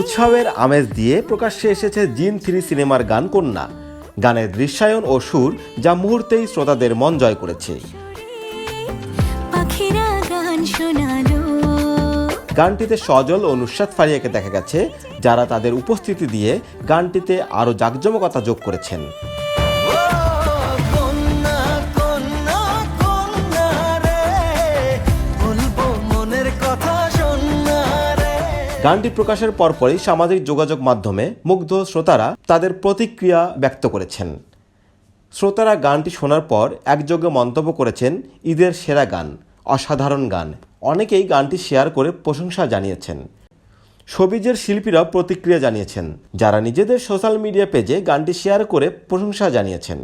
উৎসবের আমেজ দিয়ে প্রকাশ্যে এসেছে জিন থ্রি সিনেমার গান কন্যা। গানের দৃশ্যায়ন ও সুর যা মুহূর্তেই শ্রোতাদের মন জয় করেছে। গানটিতে সজল ও নুসাদ ফারিয়াকে দেখা গেছে যারা তাদের উপস্থিতি দিয়ে গানটিতে আরও জাঁকজমকতা যোগ করেছেন। গানটি প্রকাশের পরপরই সামাজিক যোগাযোগ মাধ্যমে মুগ্ধ শ্রোতারা তাদের প্রতিক্রিয়া ব্যক্ত করেছেন। শ্রোতারা গানটি শোনার পর একযোগে মন্তব্য করেছেন, ঈদের সেরা গান, অসাধারণ গান। অনেকেই গানটি শেয়ার করে প্রশংসা জানিয়েছেন। সবিজের শিল্পীরা প্রতিক্রিয়া জানিয়েছেন, যারা নিজেদের সোশ্যাল মিডিয়া পেজে গানটি শেয়ার করে প্রশংসা জানিয়েছেন।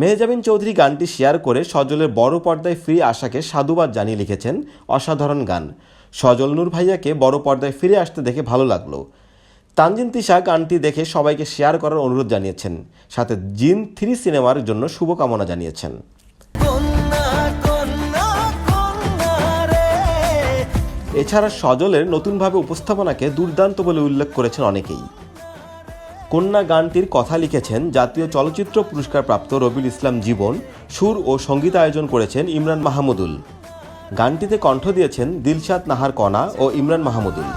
মেহজাবিন চৌধুরী গানটি শেয়ার করে সজলের বড় পর্দায় ফিরে আসাকে সাধুবাদ জানিয়ে লিখেছেন অসাধারণ গান। সজল নূর ভাইয়াকে বড় পর্দায় ফিরে আসতে দেখে ভালো লাগল। তানজিন তিশা গানটি দেখে সবাইকে শেয়ার করার অনুরোধ জানিয়েছেন। সাথে জিন থ্রি সিনেমার জন্য শুভকামনা জানিয়েছেন। এছাড়া সজলের নতুনভাবে উপস্থাপনাকে দুর্দান্ত বলে উল্লেখ করেছেন অনেকেই। কন্যা গানটির কথা লিখেছেন জাতীয় চলচ্চিত্র পুরস্কারপ্রাপ্ত রবিল ইসলাম জীবন, সুর ও সংগীত আয়োজন করেছেন ইমরান মাহমুদুল। গানটিতে কণ্ঠ দিয়েছেন দিলশাদ নাহার কণা ও ইমরান মাহমুদুল।